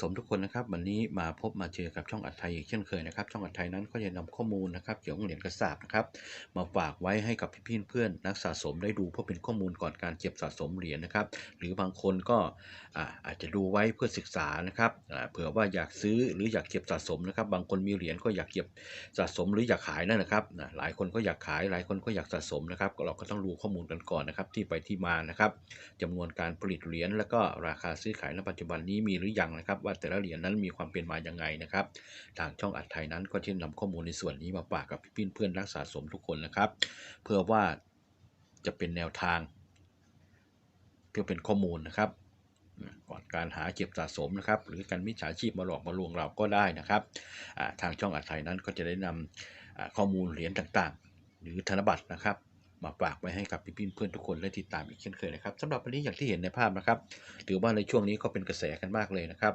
สมทุกคนนะครับ วันนี้มาพบมาเจอกับช่องอัดไทยอีกเช่นเคยนะครับ ช่องอัดไทยนั้นก็จะนำข้อมูลนะครับเกี่ยวกับเหรียญกระสาบนะครับ มาฝากไว้ให้กับพี่ๆเพื่อนนักสะสมได้ดูเพื่อเป็นข้อมูลก่อนการเก็บสะสมเหรียญนะครับ หรือบางคนก็อาจจะดูไว้เพื่อศึกษานะครับเผื่อว่าอยากซื้อหรืออยากเก็บสะสมนะครับ บางคนมีเหรียญก็อยากเก็บสะสมหรืออยากขายนั่นนะครับ หลายคนก็อยากขายหลายคนก็อยากสะสมนะครับเราก็ต้องรู้ข้อมูลกันก่อนนะครับ ที่ไปที่มานะครับจำนวนการผลิตเหรียญแล้วก็ราคาซื้อขายณปัจจุบันนี้มีหรือยังนะครับว่าแต่ละเหรียญนั้นมีความเป็นมาอย่างไงนะครับ ทางช่องอัดไทยนั้นก็จะนำข้อมูลในส่วนนี้มาฝากกับพี่ๆเพื่อนนักสะสมทุกคนนะครับ เพื่อว่าจะเป็นแนวทาง เพื่อเป็นข้อมูลนะครับก่อนการหาเก็บสะสมนะครับ หรือการมิจฉาชีพมาหลอกมาลวงเราก็ได้นะครับทางช่องอัดไทยนั้นก็จะได้นำอ่าข้อมูลเหรียญต่างๆ หรือธนบัตรนะครับมาฝากไว้ให้กับพี่ๆเพื่อนทุกคนได้ติดตามอีกเช่นเคยนะครับสำหรับวันนี้อย่างที่เห็นในภาพนะครับ ถือว่าในช่วงนี้ก็เป็นกระแสกันมากเลยนะครับ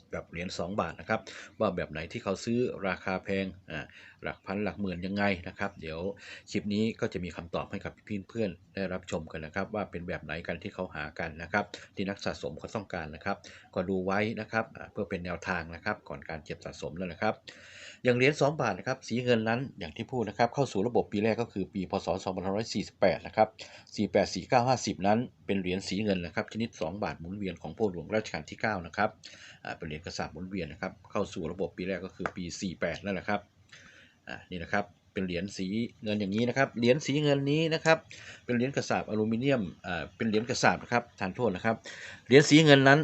แบบเหรียญ2 บาทนะครับ ว่าแบบไหนที่เขาซื้อราคาแพงอ่าหลักพันหลักหมื่นยังไงนะครับ เดี๋ยวคลิปนี้ก็จะมีคำตอบให้กับพี่เพื่อนๆได้รับชมกันนะครับ ว่าเป็นแบบไหนกันที่เขาหากันนะครับ ที่นักสะสมเขาต้องการนะครับ ก็ดูไว้นะครับเพื่อเป็นแนวทางนะครับ ก่อนการเก็บสะสมนั่นะครับ อย่างเหรียญ2บาทนะครับสีเงินนั้นอย่างที่พูดนะครับ เข้าสู่ระบบปีแรกก็คือปีพศ2548นะครับ48 49 50 นั้นเป็นเหรียญสีเงินนะครับชนิด 2 บาทหมุนเวียนของพ่อหลวงรัชกาลที่9นะครับอ่าเป็นเหรียญกระสาบหมุนเวียนนะครับเข้าสู่ระบบปีแรกก็คือปี 48 นั่นแหละครับอ่านี่นะครับเป็นเหรียญสีเงินอย่างนี้นะครับเหรียญสีเงินนี้นะครับเป็นเหรียญกระสาบอลูมิเนียมอ่าเป็นเหรียญกระสาบนะครับทานโทษนะครับเหรียญสีเงินนั้น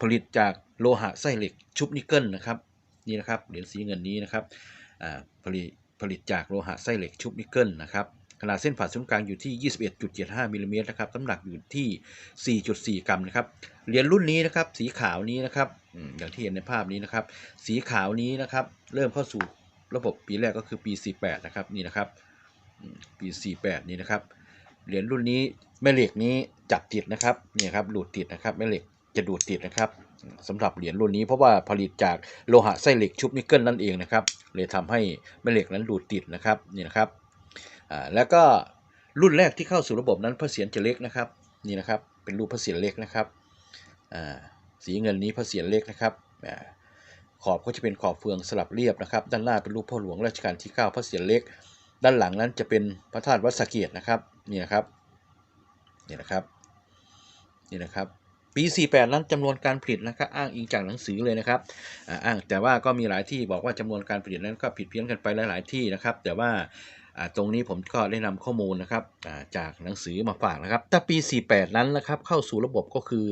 ผลิตจากโลหะไส้เหล็กชุบนิกเกิลนะครับนี่นะครับเหรียญสีเงินนี้นะครับอ่าผลิตผลิตจากโลหะไส้เหล็กชุบนิกเกิลนะครับขนาดเส้นผ่าศูนย์กลางอยู่ที่ 21.75มิลลิเมตรนะครับน้ำหนักอยู่ที่ 4.4 กรัมนะครับ เหรียญรุ่นนี้นะครับ สีขาวนี้นะครับ อย่างที่เห็นในภาพนี้นะครับ สีขาวนี้นะครับ เริ่มเข้าสู่ระบบปีแรกก็คือปี 48 นะครับนี่นะครับปี 48 นี่นะครับเหรียญรุ่นนี้แม่เหล็กนี้จับติดนะครับนี่ครับดูดติดนะครับแม่เหล็กจะดูดติดนะครับสำหรับเหรียญรุ่นนี้เพราะว่าผลิตจากโลหะไส้เหล็กชุบนิกเกิลนั่นเองนะครับเลยทำให้แม่เหล็กนั้นดูดติดนะครับนี่นะครับอ่าแล้วก็รุ่นแรกที่เข้าสู่ระบบนั้นพระเศียรจะเล็กนะครับนี่นะครับเป็นรูปพระเศียรเล็กนะครับอ่า สีเงินนี้พระเศียรเล็กนะครับขอบก็จะเป็นขอบเฟืองสลับเรียบนะครับ ด้านหน้าเป็นรูปพ่อหลวงรัชกาลที่ 9 พระเศียรเล็ก ด้านหลังนั้นจะเป็นพระธาตุวัดสะเกียดนะครับนี่นะครับนี่นะครับนี่นะครับปี 48 นั้นจำนวนการผลิตนะครับอ้างอิงจากหนังสือเลยนะครับอ้างแต่ว่าก็มีหลายที่บอกว่าจำนวนการผลิตนั้นก็ผิดเพี้ยนกันไปหลาย ๆ ที่นะครับ แต่ว่าตรงนี้ผมก็ได้นำข้อมูลนะครับจากหนังสือมาฝากนะครับแต่ปี 48 นั้นนะครับเข้าสู่ระบบก็คือ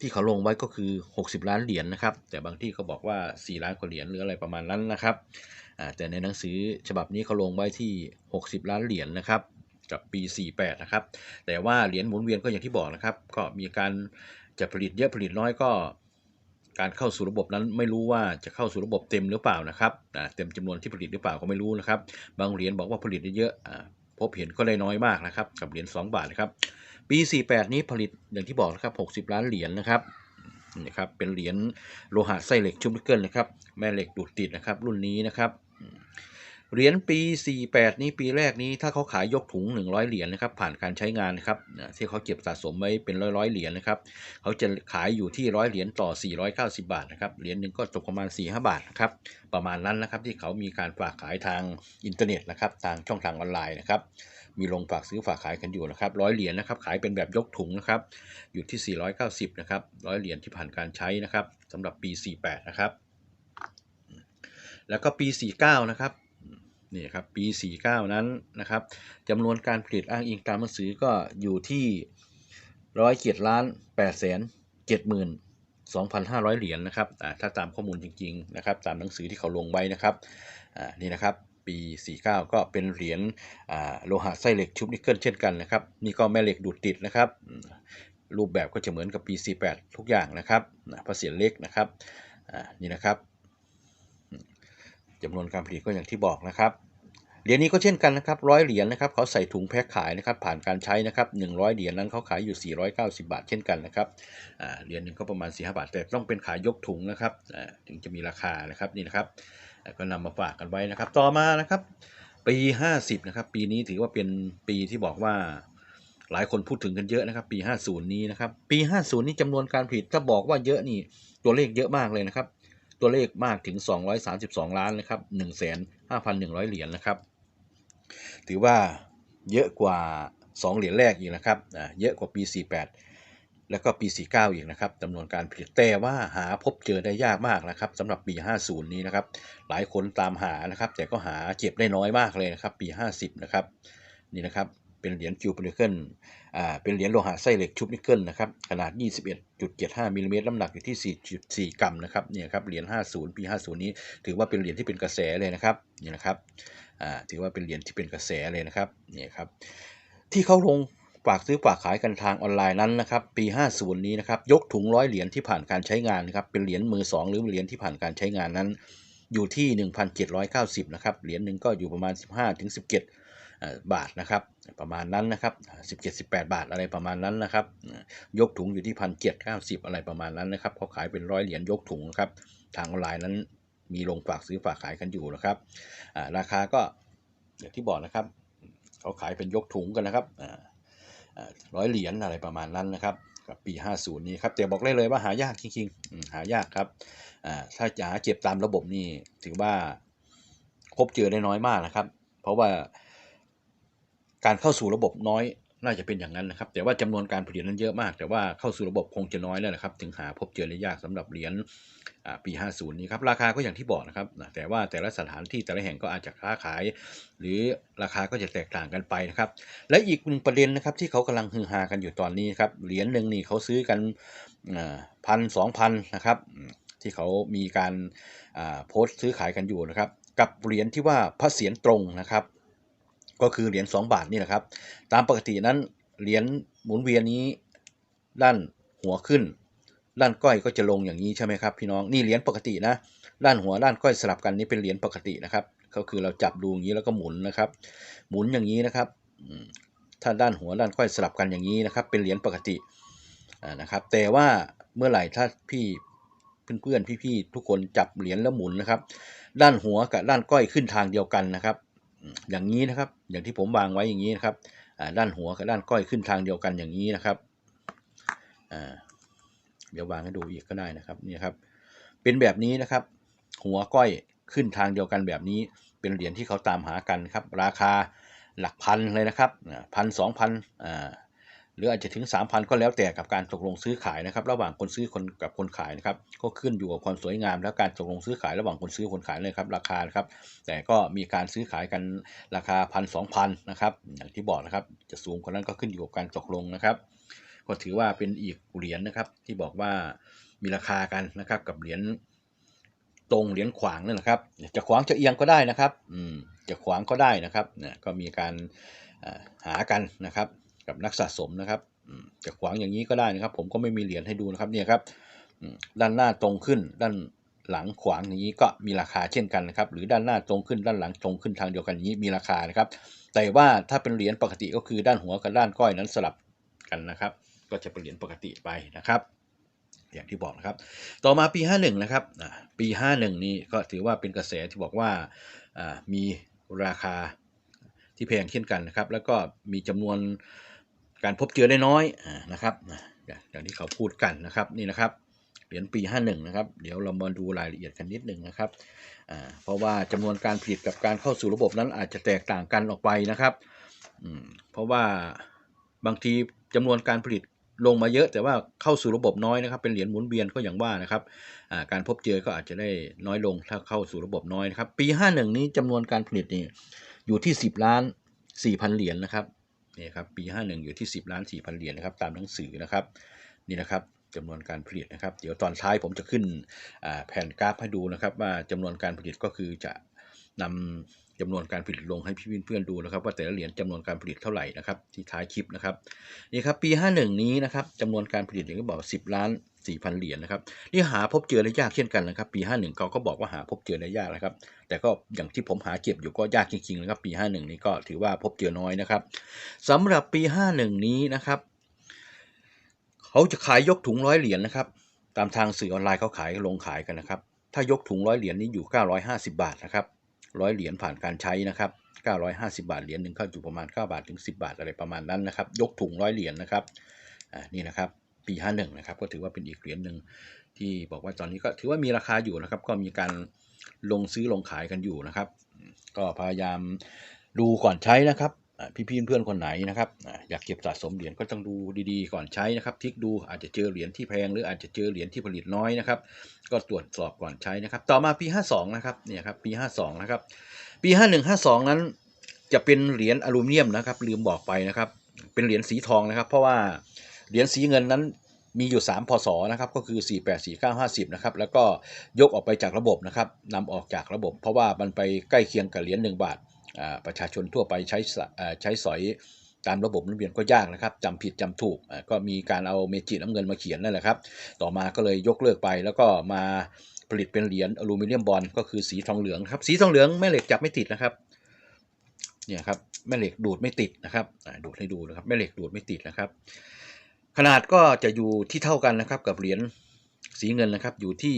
ที่เขาลงไว้ก็คือ 60 ล้านเหรียญนะครับ แต่บางที่เขาบอกว่า 4 ล้านกว่าเหรียญหรืออะไรประมาณนั้นนะครับอ่าแต่ในหนังสือฉบับนี้เขาลงไว้ที่ 60 ล้านเหรียญนะครับ กับปี 48 นะครับ แต่ว่าเหรียญหมุนเวียนก็อย่างที่บอกนะครับ ก็มีการจะผลิตเยอะผลิตน้อยก็การเข้าสู่ระบบนั้นไม่รู้ว่าจะเข้าสู่ระบบเต็มหรือเปล่านะครับอ่าเต็มจำนวนที่ผลิตหรือเปล่าก็ไม่รู้นะครับ บางเหรียญบอกว่าผลิตได้เยอะอ่าพบเห็นก็ได้น้อยมากนะครับ กับเหรียญ2บาทนะครับ ปี 48 นี้ผลิตอย่างที่บอกนะครับ 60 ล้านเหรียญนะครับนี่ครับเป็นเหรียญโลหะไส้เหล็กชุบนิกเกิลนะครับแม่เหล็กดูดติดนะครับรุ่นนี้นะครับเหรียญปี 48 นี้ปีแรกนี้ถ้าเขาขายยกถุง 100 เหรียญนะครับผ่านการใช้งานนะครับที่เขาเก็บสะสมไว้เป็นร้อยๆเหรียญนะครับเขาจะขายอยู่ที่ร้อยเหรียญต่อ 490 บาทนะครับเหรียญหนึ่งก็ตกประมาณ 4-5 บาทนะครับประมาณนั้นนะครับที่เขามีการฝากขายทางอินเทอร์เน็ตนะครับทางช่องทางออนไลน์นะครับ มีลงฝากซื้อฝากขายกันอยู่นะครับร้อยเหรียญนะครับขายเป็นแบบยกถุงนะครับอยู่ที่ 490นะครับร้อยเหรียญที่ผ่านการใช้นะครับสำหรับปี 48 นะครับ แล้วก็ปี 49 นะครับนี่ครับปี 49 นั้นนะครับจำนวนการผลิตอ้างอิงตามหนังสือก็อยู่ที่ร้อยเจ็ดล้านแปดแสนเจ็ดหมื่นสองพันห้าร้อยเหรียญนะครับอ่าถ้าตามข้อมูลจริงๆนะครับตามหนังสือที่เขาลงไว้นะครับอ่านี่นะครับ ปี 49 ก็เป็นเหรียญโลหะไส้เหล็กชุบนิกเกิลเช่นกันนะครับ นี่ก็แม่เหล็กดูดติดนะครับ รูปแบบก็จะเหมือนกับปี 48 ทุกอย่างนะครับนะพระเศียรเล็กนะครับนี่นะครับจำนวนการผลิตก็อย่างที่บอกนะครับ เหรียญนี้ก็เช่นกันนะครับร้อยเหรียญนะครับเขาใส่ถุงแพ็คขายนะครับผ่านการใช้นะครับ100เหรียญนั้นเขาขายอยู่ 490 บาทเช่นกันนะครับเหรียญหนึ่งก็ประมาณ4 5บาท แต่ต้องเป็นขายยกถุงนะครับถึงจะมีราคานะครับนี่นะครับก็นำมาฝากกันไว้นะครับ ต่อมานะครับ ปี 50นะครับปีนี้ถือว่าเป็นปีที่บอกว่าหลายคนพูดถึงกันเยอะนะครับ ปี 50 นี้นะครับ ปี 50 นี้จำนวนการผลิตถ้าบอกว่าเยอะนี่ตัวเลขเยอะมากเลยนะครับ ตัวเลขมากถึง 232 ล้านนะครับ 1,5,100 เหรียญนะครับ ถือว่าเยอะกว่า 2 เหรียญแรกอีกนะครับเยอะกว่าปี 48 แล้วก็ปี 49 อีกนะครับจำนวนการผลิตแต่ว่าหาพบเจอได้ยากมากนะครับสำหรับปี 50 นี้นะครับ หลายคนตามหานะครับ แต่ก็หาเก็บได้น้อยมากเลยนะครับ ปี 50 นะครับนี่นะครับเป็นเหรียญจิวปนิเกิลอ่า เป็นเหรียญโลหะไส้เหล็กชุบนิกเกิลนะครับ ขนาด 21.75มิลลิเมตรน้ำหนักอยู่ที่ 4.4 กรัมนะครับ เนี่ยครับ เหรียญ 50 ปี 50 นี้ ถือว่าเป็นเหรียญที่เป็นกระแสเลยนะครับ นี่นะครับ ถือว่าเป็นเหรียญที่เป็นกระแสเลยนะครับนี่ครับที่เขาลงฝากซื้อฝากขายกันทางออนไลน์นั้นนะครับปี 50 นี้นะครับยกถุงร้อยเหรียญที่ผ่านการใช้งานนะครับเป็นเหรียญมือ 2 หรือเหรียญที่ผ่านการใช้งานนั้น อยู่ที่ 1,790นะครับเหรียญหนึ่งก็อยู่ประมาณ 15ถึง17เอ่อบาทนะครับประมาณนั้นนะครับ17 18 บาทอะไรประมาณนั้นนะครับยกถุงอยู่ที่ 1,790 อะไรประมาณนั้นนะครับเขาขายเป็นร้อยเหรียญยกถุงครับทางออนไลน์นั้น มีลงฝากซื้อฝากขายกันอยู่นะครับอ่าราคาก็อย่างที่บอกนะครับ เขาขายเป็นยกถุงกันนะครับอ่าอ่าร้อยเหรียญอะไรประมาณนั้นนะครับกับปี 50 นี้ครับแต่บอกได้เลยว่าหายากจริงๆหายากครับอ่าถ้าจะหาเก็บตามระบบนี่ถือว่าพบเจอได้น้อยมากนะครับ เพราะว่าการเข้าสู่ระบบน้อย น่าจะเป็นอย่างนั้นนะครับ แต่ว่าจำนวนการผลิตนั้นเยอะมาก แต่ว่าเข้าสู่ระบบคงจะน้อยแล้วนะครับ ถึงหาพบเจอได้ยากสำหรับเหรียญอ่าปี 50 นี้ครับ ราคาก็อย่างที่บอกนะครับ แต่ว่าแต่ละสถานที่แต่ละแห่งก็อาจจะค้าขาย หรือราคาก็จะแตกต่างกันไปนะครับ และอีกหนึ่งประเด็นนะครับที่เขากำลังฮือฮากันอยู่ตอนนี้ครับ เหรียญหนึ่งนี่เขาซื้อกันพันสองพันนะครับ ที่เขามีการโพสต์ซื้อขายกันอยู่นะครับ กับเหรียญที่ว่าพระเศียรตรงนะครับ ก็คือเหรียญ2บาทนี่แหละครับ ตามปกตินั้นเหรียญหมุนเวียนนี้ด้านหัวขึ้นด้านก้อยก็จะลงอย่างนี้ใช่ไหมครับพี่น้องนี่เหรียญปกตินะด้านหัวด้านก้อยสลับกันนี่เป็นเหรียญปกตินะครับ ก็คือเราจับดูอย่างนี้แล้วก็หมุนนะครับ หมุนอย่างนี้นะครับถ้าด้านหัวด้านก้อยสลับกันอย่างนี้นะครับ เป็นเหรียญปกตินะครับ แต่ว่าเมื่อไหร่ถ้าพี่เพื่อนๆพี่ๆทุกคนจับเหรียญแล้วหมุนนะครับ ด้านหัวกับด้านก้อยขึ้นทางเดียวกันนะครับ อย่างนี้นะครับ อย่างที่ผมวางไว้อย่างนี้นะครับด้านหัวกับด้านก้อยขึ้นทางเดียวกันอย่างนี้นะครับเดี๋ยววางให้ดูอีกก็ได้นะครับนี่ครับ เป็นแบบนี้นะครับ หัวก้อยขึ้นทางเดียวกันแบบนี้ เป็นเหรียญที่เขาตามหากันครับ ราคาหลักพันเลยนะครับพันสองพันอ่า หรืออาจจะถึง 3,000 ก็แล้วแต่กับการตกลงซื้อขายนะครับ ระหว่างคนซื้อคนกับคนขายนะครับ ก็ขึ้นอยู่กับความสวยงาม และการตกลงซื้อขายระหว่างคนซื้อคนขายเลยครับ ราคาครับ แต่ก็มีการซื้อขายกันราคาพันสองพันนะครับ อย่างที่บอกนะครับ จะสูงกว่านั้นก็ขึ้นอยู่กับการตกลงนะครับ ก็ถือว่าเป็นอีกเหรียญนะครับ ที่บอกว่ามีราคากันนะครับกับเหรียญตรงเหรียญขวางนั่นแหละครับ จะขวางจะเอียงก็ได้นะครับ อืม จะขวางก็ได้นะครับเนี่ยก็มีการหากันนะครับ กับนักสะสมนะครับจะขวางอย่างนี้ก็ได้นะครับ ผมก็ไม่มีเหรียญให้ดูนะครับเนี่ยครับด้านหน้าตรงขึ้น ด้านหลังขวางอย่างนี้ก็มีราคาเช่นกันนะครับ หรือด้านหน้าตรงขึ้นด้านหลังตรงขึ้นทางเดียวกันอย่างนี้มีราคานะครับ แต่ว่าถ้าเป็นเหรียญปกติก็คือด้านหัวกับด้านก้อยนั้นสลับกันนะครับ ก็จะเป็นเหรียญปกติไปนะครับอย่างที่บอกนะครับ ต่อมาปี 51 นะครับอ่าปี 51 นี้ก็ถือว่าเป็นกระแสที่บอกว่าอ่ามีราคาที่แพงเช่นกันนะครับ แล้วก็มีจำนวน การพบเจอได้น้อยนะครับอย่างที่เขาพูดกันนะครับนี่นะครับเหรียญปี 51 นะครับ เดี๋ยวเรามาดูรายละเอียดกันนิดหนึ่งนะครับเพราะว่าจำนวนการผลิตกับการเข้าสู่ระบบนั้นอาจจะแตกต่างกันออกไปนะครับเพราะว่าบางทีจำนวนการผลิตลงมาเยอะ แต่ว่าเข้าสู่ระบบน้อยนะครับ เป็นเหรียญหมุนเวียนก็อย่างว่านะครับการพบเจอก็อาจจะได้น้อยลงถ้าเข้าสู่ระบบน้อยนะครับ ปี 51 นี้จำนวนการผลิตนี่อยู่ที่ 10 ล้าน4,000 เหรียญนะครับ นี่ครับปี 51 อยู่ที่ 10ล้าน4พันเหรียญนะครับตามหนังสือนะครับนี่นะครับจำนวนการผลิตนะครับ เดี๋ยวตอนท้ายผมจะขึ้นแผ่นกราฟให้ดูนะครับ ว่าจำนวนการผลิตก็คือจะนำจำนวนการผลิตลงให้พี่เพื่อนๆดูนะครับ ว่าแต่ละเหรียญจำนวนการผลิตเท่าไหร่นะครับที่ท้ายคลิปนะครับนี่ครับปี 51 นี้นะครับจำนวนการผลิตอย่างที่บอก 10 ล้าน 4,000 เหรียญนะครับนี่หาพบเจอได้ยากเช่นกันนะครับปี 51เขาก็บอกว่าหาพบเจอได้ยากนะครับ แต่ก็อย่างที่ผมหาเก็บอยู่ก็ยากจริงๆนะครับปี 51 นี้ก็ถือว่าพบเจอน้อยนะครับสำหรับปี 51 นี้นะครับเขาจะขายยกถุงร้อยเหรียญนะครับ ตามทางสื่อออนไลน์เขาขายลงขายกันนะครับ ถ้ายกถุงร้อยเหรียญนี้อยู่ 950 บาทนะครับร้อยเหรียญผ่านการใช้นะครับ950 บาทเหรียญหนึ่งก็อยู่ประมาณ 9 บาทถึง 10 บาทอะไรประมาณนั้นนะครับ ยกถุงร้อยเหรียญนะครับ อ่า นี่นะครับ ปี 51 นะครับ ก็ถือว่าเป็นอีกเหรียญหนึ่งที่บอกว่าตอนนี้ก็ถือว่ามีราคาอยู่นะครับ ก็มีการลงซื้อลงขายกันอยู่นะครับ ก็พยายามดูก่อนใช้นะครับอ่พี่ๆเพื่อนๆคนไหนนะครับอ่าอยากเก็บสะสมเหรียญก็ต้องดูดีๆ ก่อนใช้นะครับทิกดูอาจจะเจอเหรียญที่แพงหรืออาจจะเจอเหรียญที่ผลิตน้อยนะครับก็ตรวจสอบก่อนใช้นะครับ ต่อมาปี 52 นะครับเนี่ยครับปี52 นะครับ ปี 51 52 นั้นจะเป็นเหรียญอลูมิเนียมนะครับ ลืมบอกไปนะครับ เป็นเหรียญสีทองนะครับ เพราะว่า เหรียญสีเงินนั้นมีอยู่ 3 พศนะครับก็คือ 48 49 50 นะครับแล้วก็ยกออกไปจากระบบนะครับนำออกจากระบบ เพราะว่ามันไปใกล้เคียงกับเหรียญ1บาทอ่าประชาชนทั่วไปใช้ใช้สอยตามระบบหมุนเวียนก็ยากนะครับจำผิดจำถูกก็มีการเอาเมจิน้ำเงินมาเขียนนั่นแหละครับ ต่อมาก็เลยยกเลิกไปแล้วก็มาผลิตเป็นเหรียญอลูมิเนียมบอลก็คือสีทองเหลืองครับสีทองเหลืองแม่เหล็กจับไม่ติดนะครับเนี่ยครับแม่เหล็กดูดไม่ติดนะครับดูดให้ดูนะครับแม่เหล็กดูดไม่ติดนะครับ ขนาดก็จะอยู่ที่เท่ากันนะครับกับเหรียญสีเงินนะครับอยู่ที่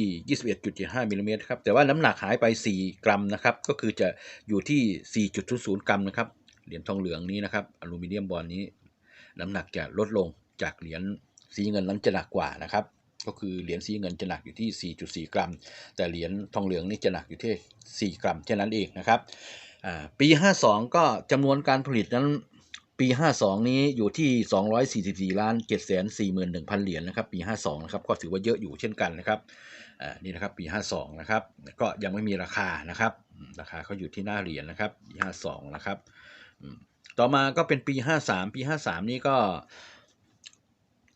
21.75มิลลิเมตรครับแต่ว่าน้ำหนักหายไป 4 กรัมนะครับก็คือจะอยู่ที่ 4.00 กรัมนะครับเหรียญทองเหลืองนี้นะครับอลูมิเนียมบอลนี้ น้ำหนักจะลดลงจากเหรียญสีเงินนั้นจะหนักกว่านะครับก็คือเหรียญสีเงินจะหนักอยู่ที่ 4.4 กรัม แต่เหรียญทองเหลืองนี่จะหนักอยู่ที่ 4 กรัมแค่นั้นเองนะครับอ่าปี 52 ก็จำนวนการผลิตนั้น ปี 52 นี้อยู่ที่ 244ล้าน741,000 เหรียญนะครับปี 52 นะครับก็ถือว่าเยอะอยู่เช่นกันนะครับอ่านี่นะครับปี 52 นะครับก็ยังไม่มีราคานะครับราคาเขาอยู่ที่หน้าเหรียญนะครับปี 52 นะครับต่อมาก็เป็นปี 53 ปี 53 นี้ก็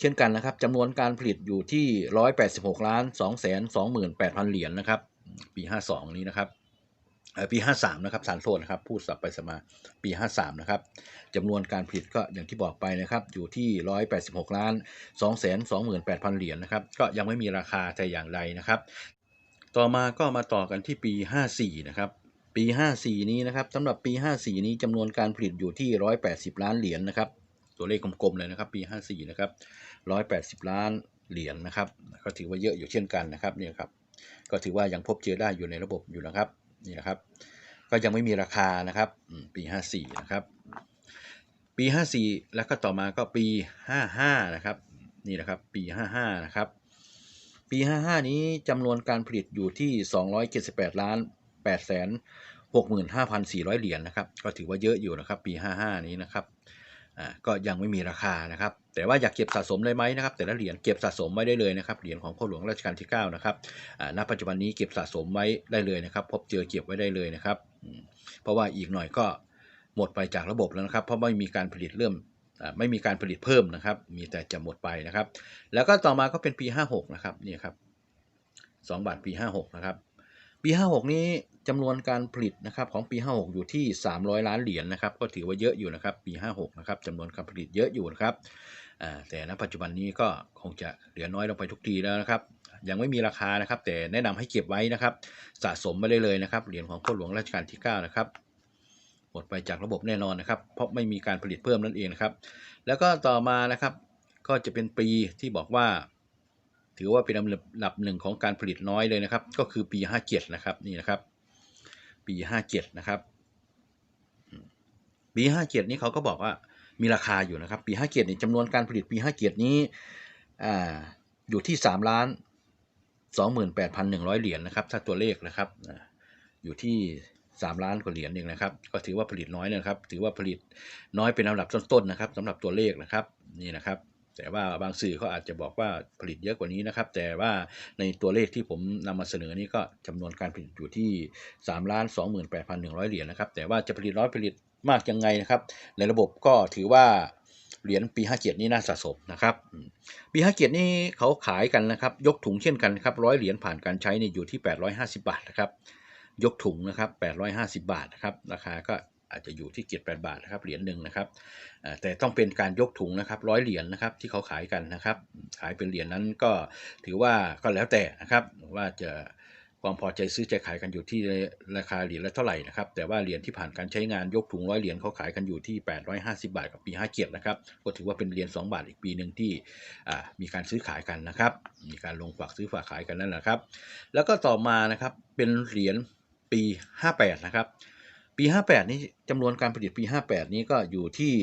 เช่นกันนะครับจำนวนการผลิตอยู่ที่ 186ล้าน2แสน28,000 เหรียญนะครับปี 52 นี้นะครับ ปี 53 นะครับสารโทษนะครับพูดสับไปสมาปี 53 นะครับจำนวนการผลิตก็อย่างที่บอกไปนะครับ อยู่ที่ 186 ล้าน2แสน28,000 เหรียญนะครับ ก็ยังไม่มีราคาแต่อย่างใดนะครับ ต่อมาก็มาต่อกันที่ปี 54 นะครับ ปี 54 นี้นะครับสำหรับปี 54 นี้จำนวนการผลิตอยู่ที่ 180 ล้านเหรียญนะครับ ตัวเลขกลมๆเลยนะครับ ปี 54 นะครับ 180 ล้านเหรียญนะครับ ก็ถือว่าเยอะอยู่เช่นกันนะครับเนี่ยครับ ก็ถือว่ายังพบเจอได้อยู่ในระบบอยู่นะครับ นี่นะครับ ก็ยังไม่มีราคานะครับปี 54 นะครับ ปี 54 แล้วก็ต่อมาก็ปี 55 นะครับ นี่นะครับ ปี 55 นะครับ ปี 55 นี้จำนวนการผลิตอยู่ที่ 278 ล้าน8แสน65,400 เหรียญนะครับ ก็ถือว่าเยอะอยู่นะครับ ปี 55 นี้นะครับ อ่า ก็ยังไม่มีราคานะครับ แต่ว่าอยากเก็บสะสมได้ไหมนะครับ แต่ละเหรียญเก็บสะสมไว้ได้เลยนะครับเหรียญของพ่อหลวงรัชกาลที่9นะครับณปัจจุบันนี้เก็บสะสมไว้ได้เลยนะครับ พบเจอเก็บไว้ได้เลยนะครับ เพราะว่าอีกหน่อยก็หมดไปจากระบบแล้วนะครับ เพราะไม่มีการผลิตเริ่มไม่มีการผลิตเพิ่มนะครับ มีแต่จะหมดไปนะครับ แล้วก็ต่อมาก็เป็นปี 56 นะครับนี่ครับ2บาทปี 56 นะครับ ปี 56 นี้จำนวนการผลิตนะครับของปี 56 อยู่ที่ 300 ล้านเหรียญนะครับ ก็ถือว่าเยอะอยู่นะครับ ปี 56 นะครับจำนวนการผลิตเยอะอยู่นะครับ แต่ณปัจจุบันนี้ก็คงจะเหลือน้อยลงไปทุกทีแล้วนะครับ ยังไม่มีราคานะครับ แต่แนะนำให้เก็บไว้นะครับ สะสมไว้ได้เลยนะครับเหรียญของพ่อหลวงรัชกาลที่ 9 นะครับหมดไปจากระบบแน่นอนนะครับ เพราะไม่มีการผลิตเพิ่มนั่นเองนะครับ แล้วก็ต่อมานะครับ ก็จะเป็นปีที่บอกว่า ถือว่าเป็นอันดับหนึ่งของการผลิตน้อยเลยนะครับ ก็คือปี 57 นะครับนี่นะครับ ปี 57 นะครับ ปี 57 นี้เขาก็บอกว่า มีราคาอยู่นะครับ ปี57นี่จำนวนการผลิตปี57นี้อ่าอยู่ที่3ล้าน28,100เหรียญนะครับถ้าตัวเลขนะครับอยู่ที่3ล้านกว่าเหรียญเองนะครับ ก็ถือว่าผลิตน้อยนะครับ ถือว่าผลิตน้อยเป็นอันดับต้นๆนะครับสำหรับตัวเลขนะครับนี่นะครับ แต่ว่าบางสื่อเขาอาจจะบอกว่าผลิตเยอะกว่านี้นะครับ แต่ว่าในตัวเลขที่ผมนำมาเสนอนี้ก็จำนวนการผลิตอยู่ที่3ล้าน28,100เหรียญนะครับ แต่ว่าจะผลิตน้อยผลิต มากยังไงนะครับ ในระบบก็ถือว่าเหรียญปี 57 นี่น่าสะสมนะครับปี 57 นี่เขาขายกันนะครับ ยกถุงเช่นกันครับร้อยเหรียญผ่านการใช้นี่อยู่ที่ 850 บาทนะครับ ยกถุงนะครับ 850 บาทนะครับ ราคาก็อาจจะอยู่ที่78บาทนะครับเหรียญหนึ่งนะครับแต่ต้องเป็นการยกถุงนะครับร้อยเหรียญนะครับที่เขาขายกันนะครับ ขายเป็นเหรียญนั้นก็ถือว่าก็แล้วแต่นะครับว่าจะ ความพอใจซื้อใจขายกันอยู่ที่ราคาเหรียญละเท่าไหร่นะครับ แต่ว่าเหรียญที่ผ่านการใช้งานยกถุงร้อยเหรียญเขาขายกันอยู่ที่ 850 บาทกับปี57นะครับ ก็ถือว่าเป็นเหรียญ2บาทอีกปีหนึ่งที่มีการซื้อขายกันนะครับ มีการลงฝากซื้อฝากขายกันนั่นแหละครับ แล้วก็ต่อมานะครับเป็นเหรียญปี 58 นะครับ ปี 58 นี้จำนวนการผลิตปี 58 นี้ก็อยู่ที่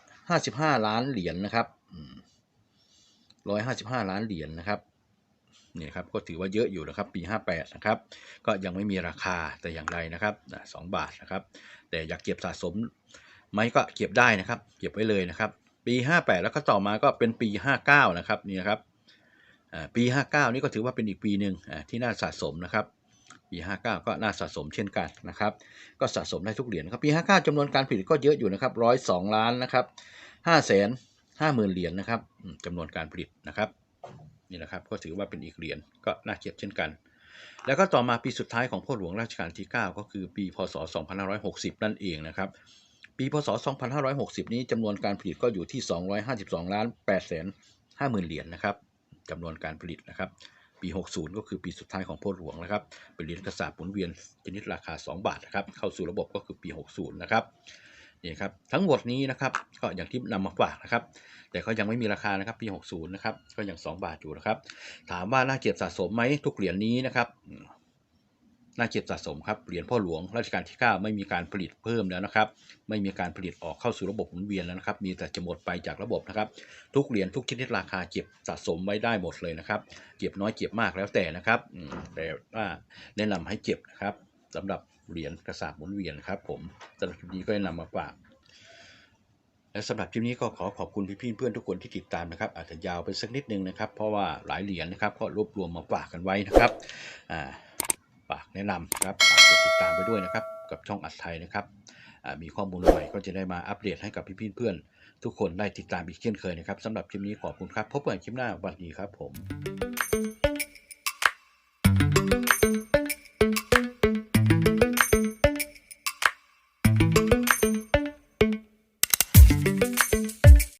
155 ล้านเหรียญนะครับอืม155 ล้านเหรียญนะครับ นี่ครับก็ถือว่าเยอะอยู่นะครับปี 58 นะครับ ก็ยังไม่มีราคาแต่อย่างไรนะครับนะ2บาทนะครับ แต่อยากเก็บสะสมไหมก็เก็บได้นะครับ เก็บไว้เลยนะครับ ปี 58 แล้วก็ต่อมาก็เป็นปี 59 นะครับนี่นะครับอ่าปี 59 นี่ก็ถือว่าเป็นอีกปีหนึ่งที่น่าสะสมนะครับปี 59 ก็น่าสะสมเช่นกันนะครับ ก็สะสมได้ทุกเหรียญครับปี 59จำนวนการผลิตก็เยอะอยู่นะครับ102 ล้านนะครับ5แสน5หมื่นเหรียญนะครับจำนวนการผลิตนะครับ นี่นะครับก็ถือว่าเป็นอีกเหรียญก็น่าเก็บเช่นกัน แล้วก็ต่อมาปีสุดท้ายของพ่อหลวงรัชกาลที่ 9 ก็คือปีพศ 2560 นั่นเองนะครับปีพศ 2560 นี้จำนวนการผลิตก็อยู่ที่ 252 ล้าน8แสน5หมื่นเหรียญนะครับจำนวนการผลิตนะครับ ปี 60 ก็คือปีสุดท้ายของพ่อหลวงนะครับเป็นเหรียญกระสาบหมุนเวียนชนิดราคา 2 บาทนะครับเข้าสู่ระบบก็คือปี 60 นะครับ นี่ครับทั้งหมดนี้นะครับก็อย่างที่นำมาฝากนะครับ แต่ก็ยังไม่มีราคานะครับปี 60 นะครับก็ยัง 2 บาทอยู่นะครับ ถามว่าน่าเก็บสะสมไหมทุกเหรียญนี้นะครับน่าเก็บสะสมครับเหรียญพ่อหลวงรัชกาลที่ 9 ไม่มีการผลิตเพิ่มแล้วนะครับ ไม่มีการผลิตออกเข้าสู่ระบบหมุนเวียนแล้วนะครับ มีแต่จะหมดไปจากระบบนะครับ ทุกเหรียญทุกชนิดราคาเก็บสะสมไว้ได้หมดเลยนะครับ เก็บน้อยเก็บมากแล้วแต่นะครับแต่ว่าแนะนำให้เก็บนะครับสำหรับ เหรียญกระสาบหมุนเวียนครับผมสำหรับคลิปนี้ก็ได้นำมาฝากและสำหรับคลิปนี้ก็ขอขอบคุณพี่ๆเพื่อนทุกคนที่ติดตามนะครับ อาจจะยาวไปสักนิดนึงนะครับ เพราะว่าหลายเหรียญนะครับก็รวบรวมมาฝากกันไว้นะครับฝากแนะนำครับฝากกดติดตามไปด้วยนะครับ กับช่องอัดไทยนะครับมีข้อมูลใหม่ก็จะได้มาอัปเดตให้กับพี่ๆเพื่อนทุกคนได้ติดตามอีกเช่นเคยนะครับสำหรับคลิปนี้ขอบคุณครับ พบกันคลิปหน้าวันนี้ครับผม